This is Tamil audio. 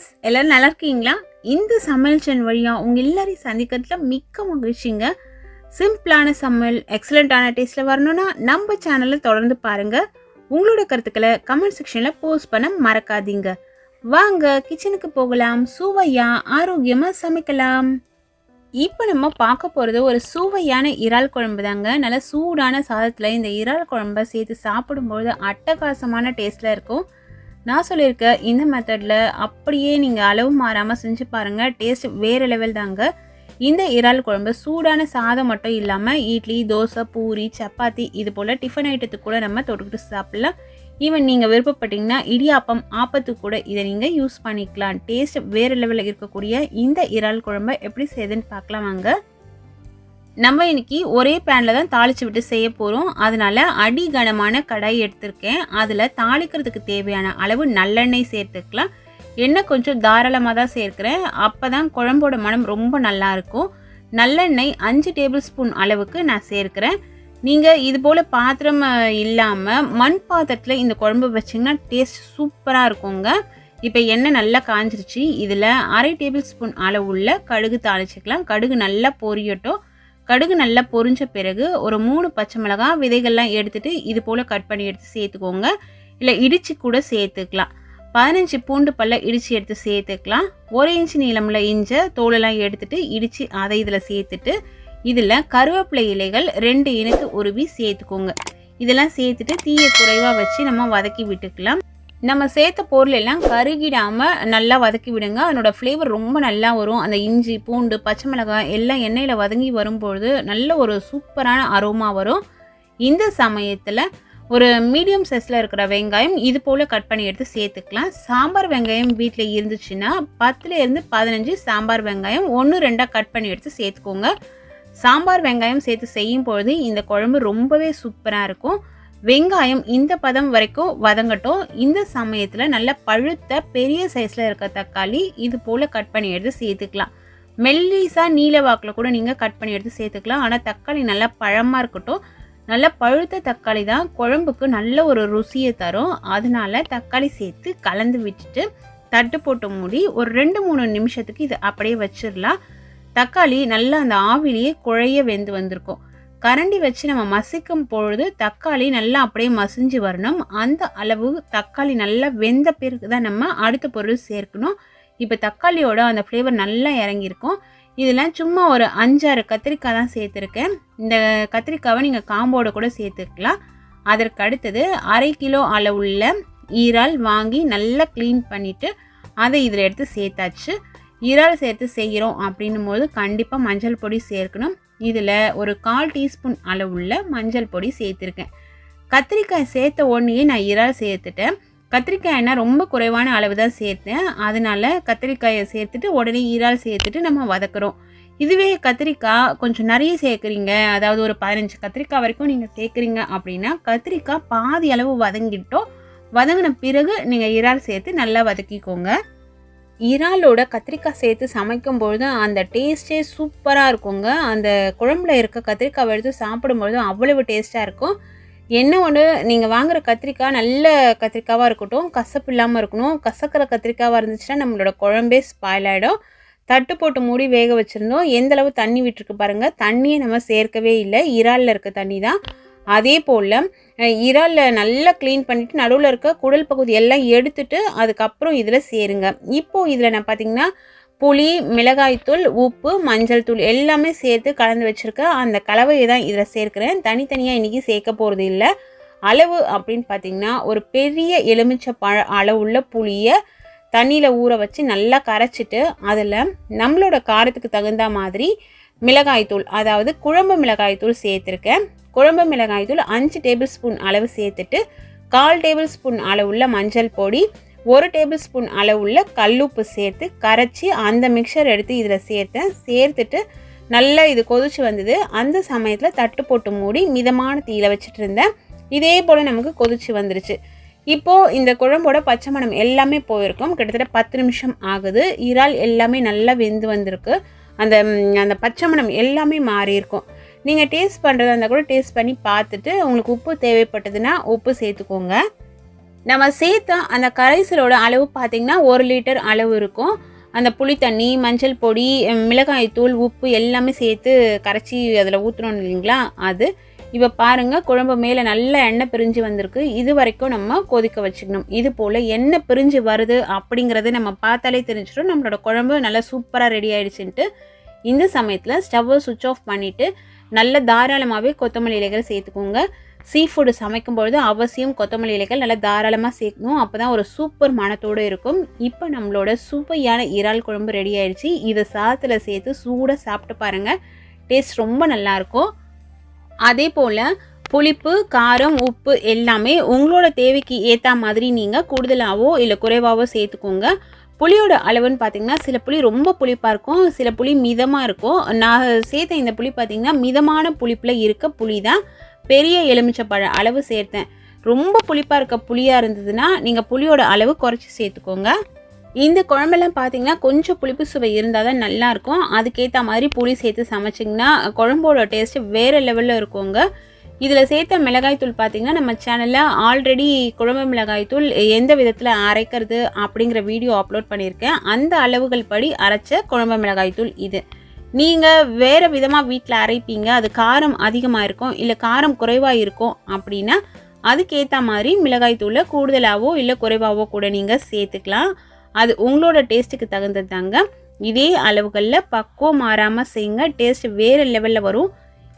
ஃப்ரெண்ட்ஸ் எல்லோரும் நல்லா இருக்கீங்களா? இந்த சமையல் சேனல் வழியாக உங்கள் எல்லாரையும் சந்திக்கிறதுல மிக்க மகிழ்ச்சிங்க. சிம்பிளான சமையல் எக்ஸலண்ட்டான டேஸ்ட்டில் வரணும்னா நம்ம சேனலை தொடர்ந்து பாருங்கள் உங்களோட கருத்துக்களை கமெண்ட் செக்ஷனில் போஸ்ட் பண்ண மறக்காதீங்க. வாங்க கிச்சனுக்கு போகலாம். சுவையாக ஆரோக்கியமாக சமைக்கலாம். இப்போ நம்ம பார்க்க போகிறது ஒரு சுவையான இறால் குழம்பு தாங்க. நல்ல சூடான சாதத்தில் இந்த இறால் குழம்ப சேர்த்து சாப்பிடும்பொழுது அட்டகாசமான டேஸ்ட்டில் இருக்கும். நான் சொல்லியிருக்க இந்த மெத்தடில் அப்படியே நீங்கள் அளவு மாறாமல் செஞ்சு பாருங்கள் டேஸ்ட் வேறு லெவல் தாங்க. இந்த இறால் குழம்பு சூடான சாதம் மட்டும் இல்லாமல் இட்லி தோசை பூரி சப்பாத்தி இது போல் டிஃபன் ஐட்டத்துக்கு கூட நம்ம தொட்டுக்கிட்டு சாப்பிடலாம். ஈவன் நீங்கள் விருப்பப்பட்டீங்கன்னா இடியாப்பம் ஆப்பத்துக்கு கூட இதை நீங்கள் யூஸ் பண்ணிக்கலாம். டேஸ்ட் வேறு லெவலில் இருக்கக்கூடிய இந்த இறால் குழம்பை எப்படி செய்யுதுன்னு பார்க்கலாம் வாங்க. நம்ம இன்னைக்கு ஒரே பேனில் தான் தாளித்து விட்டு செய்ய போகிறோம் அதனால் அடி கனமான கடாய் எடுத்திருக்கேன். அதில் தாளிக்கிறதுக்கு தேவையான அளவு நல்லெண்ணெய் சேர்த்துக்கலாம். எண்ணெய் கொஞ்சம் தாராளமாக தான் சேர்க்குறேன். அப்போ தான் குழம்போட மனம் ரொம்ப நல்லா இருக்கும். நல்லெண்ணெய் அஞ்சு டேபிள் ஸ்பூன் அளவுக்கு நான் சேர்க்குறேன். நீங்கள் இது போல் பாத்திரம் இல்லாமல் மண் பாத்திரத்தில் இந்த குழம்பு வச்சிங்கன்னா டேஸ்ட் சூப்பராக இருக்குங்க. இப்போ எண்ணெய் நல்லா காஞ்சிருச்சு. இதில் அரை டேபிள் ஸ்பூன் அளவுள்ள கடுகு தாளிச்சிக்கலாம். கடுகு நல்லா பொரியட்டும். கடுகு நல்லா பொரிஞ்ச பிறகு ஒரு மூணு பச்சை மிளகாய் விதைகள்லாம் எடுத்துட்டு இது போல் கட் பண்ணி எடுத்து சேர்த்துக்கோங்க. இல்லை இடித்து கூட சேர்த்துக்கலாம். பதினஞ்சு பூண்டு பல்ல இடித்து எடுத்து சேர்த்துக்கலாம். ஒரு இன்ச்சு நீளமில் இஞ்ச தோலெல்லாம் எடுத்துட்டு இடித்து அதை இதில் சேர்த்துட்டு இதில் கருவேப்பிலை இலைகள் ரெண்டு இனத்து உருவி சேர்த்துக்கோங்க. இதெல்லாம் சேர்த்துட்டு தீயை குறைவாக வச்சு நம்ம வதக்கி விட்டுக்கலாம். நம்ம சேர்த்த பொருள் எல்லாம் கருகிடாமல் நல்லா வதக்கி விடுங்க. அதனோட ஃப்ளேவர் ரொம்ப நல்லா வரும். அந்த இஞ்சி பூண்டு பச்சை மிளகாய் எல்லாம் எண்ணெயில் வதங்கி வரும்பொழுது நல்ல ஒரு சூப்பரான அரோமா வரும். இந்த சமயத்தில் ஒரு மீடியம் சைஸில் இருக்கிற வெங்காயம் இது போல் கட் பண்ணி எடுத்து சேர்த்துக்கலாம். சாம்பார் வெங்காயம் வீட்டில் இருந்துச்சுன்னா பத்துலேருந்து பதினஞ்சு சாம்பார் வெங்காயம் ஒன்று ரெண்டாக கட் பண்ணி எடுத்து சேர்த்துக்கோங்க. சாம்பார் வெங்காயம் சேர்த்து செய்யும் பொழுது இந்த குழம்பு ரொம்பவே சூப்பராக இருக்கும். வெங்காயம் இந்த பதம் வரைக்கும் வதங்கட்டும். இந்த சமயத்தில் நல்ல பழுத்த பெரிய சைஸில் இருக்க தக்காளி இது போல் கட் பண்ணி எடுத்து சேர்த்துக்கலாம். மெல்லிசா நீல வாக்கில் கூட நீங்கள் கட் பண்ணி எடுத்து சேர்த்துக்கலாம். ஆனால் தக்காளி நல்லா பழமாக இருக்கட்டும். நல்ல பழுத்த தக்காளி தான் குழம்புக்கு நல்ல ஒரு ருசியை தரும். அதனால தக்காளி சேர்த்து கலந்து விட்டுட்டு தட்டு போட்டு மூடி ஒரு ரெண்டு மூணு நிமிஷத்துக்கு இது அப்படியே வச்சிடலாம் தக்காளி நல்லா அந்த ஆவிலேயே குழைய வெந்து வந்திருக்கும். கரண்டி வச்சு நம்ம மசிக்கும் பொழுது தக்காளி நல்லா அப்படியே மசிஞ்சு வரணும். அந்த அளவு தக்காளி நல்லா வெந்த பிறகு தான் நம்ம அடுத்த பொருள் சேர்க்கணும். இப்போ தக்காளியோட அந்த ஃப்ளேவர் நல்லா இறங்கியிருக்கும். இதில் சும்மா ஒரு அஞ்சாறு கத்திரிக்காய் தான் சேர்த்துருக்கேன். இந்த கத்திரிக்காவை நீங்கள் காம்போட கூட சேர்த்துக்கலாம் அதற்கு அடுத்தது அரை கிலோ அளவுள்ள ஈரால் வாங்கி நல்லா க்ளீன் பண்ணிவிட்டு அதை இதில் எடுத்து சேர்த்தாச்சு. இறால் சேர்த்து செய்கிறோம் அப்படின்னும் போது கண்டிப்பாக மஞ்சள் பொடி சேர்க்கணும். இதில் ஒரு கால் டீஸ்பூன் அளவுள்ள மஞ்சள் பொடி சேர்த்துருக்கேன். கத்திரிக்காய் சேர்த்த உடனேயே நான் இறால் சேர்த்துட்டேன். கத்திரிக்காய்னா ரொம்ப குறைவான அளவு தான் சேர்த்தேன். அதனால கத்திரிக்காயை சேர்த்துட்டு உடனே இறால் சேர்த்துட்டு நம்ம வதக்குறோம். இதுவே கத்திரிக்காய் கொஞ்சம் நிறைய சேர்க்குறீங்க. அதாவது ஒரு பதினஞ்சு கத்திரிக்காய் வரைக்கும் நீங்கள் சேர்க்குறீங்க அப்படின்னா கத்திரிக்காய் பாதி அளவு வதங்கிட்டோம். வதங்கின பிறகு நீங்கள் இறால் சேர்த்து நல்லா வதக்கிக்கோங்க. இறாலோட கத்திரிக்காய் சேர்த்து சமைக்கும்பொழுது அந்த டேஸ்ட்டே சூப்பராக இருக்குங்க. அந்த குழம்புல இருக்க கத்திரிக்காய் எடுத்து சாப்பிடும்பொழுதும் அவ்வளவு டேஸ்ட்டாக இருக்கும். என்ன ஒன்று நீங்கள் வாங்குகிற கத்திரிக்காய் நல்ல கத்திரிக்காவாக இருக்கட்டும் கசப்பு இல்லாமல் இருக்கணும். கசக்கிற கத்திரிக்காவாக இருந்துச்சுன்னா நம்மளோட குழம்பே ஸ்பாயில் ஆகிடும் தட்டு போட்டு மூடி வேக வச்சுருந்தோம். எந்தளவு தண்ணி விட்டுருக்கு பாருங்கள் தண்ணியை நம்ம சேர்க்கவே இல்லை. இறாலில் இருக்க தண்ணி தான் அதே போல் இறாலில் நல்லா க்ளீன் பண்ணிவிட்டு நடுவில் இருக்க குடல் பகுதி எல்லாம் எடுத்துட்டு அதுக்கப்புறம் இதில் சேருங்க. இப்போது இதில் நான் பார்த்தீங்கன்னா புளி மிளகாய்த்தூள் உப்பு மஞ்சள் தூள் எல்லாமே சேர்த்து கலந்து வச்சுருக்கேன் அந்த கலவையை தான் இதில் சேர்க்குறேன். தனித்தனியாக இன்றைக்கி சேர்க்க போகிறது இல்லை. அளவு அப்படின்னு பார்த்திங்கன்னா ஒரு பெரிய எலுமிச்சை பழ அளவுள்ள புளியை தண்ணியில் ஊற வச்சு நல்லா கரைச்சிட்டு அதில் நம்மளோட காரத்துக்கு தகுந்த மாதிரி மிளகாய்த்தூள் அதாவது குழம்பு மிளகாய்த்தூள் சேர்த்துருக்கேன். குழம்பு மிளகாய்த்தூள் அஞ்சு டேபிள் ஸ்பூன் அளவு சேர்த்துட்டு கால் டேபிள் ஸ்பூன் அளவுள்ள மஞ்சள் பொடி ஒரு டேபிள் ஸ்பூன் அளவுள்ள கல்லுப்பு சேர்த்து கரைச்சி அந்த மிக்சர் எடுத்து இதில் சேர்த்தேன். சேர்த்துட்டு நல்லா இது கொதிச்சு வந்தது. அந்த சமயத்தில் தட்டு போட்டு மூடி மிதமான தீயில வச்சுட்டு இருந்தேன். இதே போல் நமக்கு கொதிச்சு வந்துருச்சு. இப்போது இந்த குழம்போட பச்சை மணம் எல்லாமே போயிருக்கும். கிட்டத்தட்ட பத்து நிமிஷம் ஆகுது. இறால் எல்லாமே நல்லா வெந்து வந்திருக்கு. அந்த அந்த பச்சை மணம் எல்லாமே மாறி இருக்கும் நீங்கள் டேஸ்ட் பண்ணுறதா இருந்தால் கூட டேஸ்ட் பண்ணி பார்த்துட்டு உங்களுக்கு உப்பு தேவைப்பட்டதுன்னா உப்பு சேர்த்துக்கோங்க. நம்ம சேர்த்த அந்த கரைசலோட அளவு பார்த்திங்கன்னா ஒரு லிட்டர் அளவு இருக்கும். அந்த புளி தண்ணி மஞ்சள் பொடி மிளகாய் தூள் உப்பு எல்லாமே சேர்த்து கரைச்சி அதில் ஊற்றுறோம் இல்லைங்களா? அது. இப்போ பாருங்கள் குழம்பு மேலே நல்ல எண்ணெய் பிரிஞ்சு வந்திருக்கு. இது வரைக்கும் நம்ம கொதிக்க வச்சுக்கணும். இது போல் எண்ணெய் பிரிஞ்சு வருது அப்படிங்கிறது நம்ம பார்த்தாலே தெரிஞ்சிடும். நம்மளோட குழம்பு நல்லா சூப்பராக ரெடி ஆகிடுச்சுன்ட்டு இந்த சமயத்தில் ஸ்டவ்வை சுவிட்ச் ஆஃப் பண்ணிவிட்டு நல்ல தாராளமாகவே கொத்தமல்லி இலைகள் சேர்த்துக்கோங்க. சீ ஃபுட்டு சமைக்கும் பொழுது அவசியம் கொத்தமல்லி இலைகள் நல்லா தாராளமாக சேர்க்கணும். அப்போ தான் ஒரு சூப்பர் மனத்தோடு இருக்கும். இப்போ நம்மளோட சுவையான இறால் குழம்பு ரெடி ஆயிடுச்சு. இதை சாதத்தில் சேர்த்து சூடாக சாப்பிட்டு பாருங்கள் டேஸ்ட் ரொம்ப நல்லாயிருக்கும் அதே போல் புளிப்பு காரம் உப்பு எல்லாமே உங்களோட தேவைக்கு ஏற்ற மாதிரி நீங்கள் கூடுதலாகவோ இல்லை குறைவாகவோ சேர்த்துக்கோங்க. புளியோட அளவுன்னு பார்த்தீங்கன்னா சில புளி ரொம்ப புளிப்பாக இருக்கும் சில புளி மிதமாக இருக்கும். நான் சேர்த்த இந்த புளி பார்த்தீங்கன்னா மிதமான புளிப்பில் இருக்க புளி தான் பெரிய எலுமிச்சப்பழ அளவு சேர்த்தேன். ரொம்ப புளிப்பாக இருக்க புளியாக இருந்ததுன்னா நீங்கள் புளியோட அளவு குறைச்சி சேர்த்துக்கோங்க. இந்த குழம்பெல்லாம் பார்த்தீங்கன்னா கொஞ்சம் புளிப்பு சுவை இருந்தால் தான் நல்லாயிருக்கும் அதுக்கேற்ற மாதிரி புளி சேர்த்து சமைச்சிங்கன்னா குழம்போட டேஸ்ட்டு வேறு லெவலில் இருக்குங்க. இதில் சேர்த்த மிளகாய்த்தூள் பார்த்திங்கன்னா நம்ம சேனலில் ஆல்ரெடி குழம்பு மிளகாய்த்தூள் எந்த விதத்தில் அரைக்கிறது அப்படிங்கிற வீடியோ அப்லோட் பண்ணியிருக்கேன். அந்த அளவுகள் படி அரைச்ச குழம்பு மிளகாய்த்தூள் இது. நீங்கள் வேறு விதமாக வீட்டில் அரைப்பீங்க அது காரம் அதிகமாக இருக்கும் இல்லை காரம் குறைவாக இருக்கும் அப்படின்னா அதுக்கேற்ற மாதிரி மிளகாய்த்தூளை கூடுதலாகவோ இல்லை குறைவாகவோ கூட நீங்கள் சேர்த்துக்கலாம். அது உங்களோட டேஸ்ட்டுக்கு தகுந்தது தாங்க இதே அளவுகளில் பக்குவம் மாறாமல் செய்யுங்க. டேஸ்ட் வேறு லெவலில் வரும்.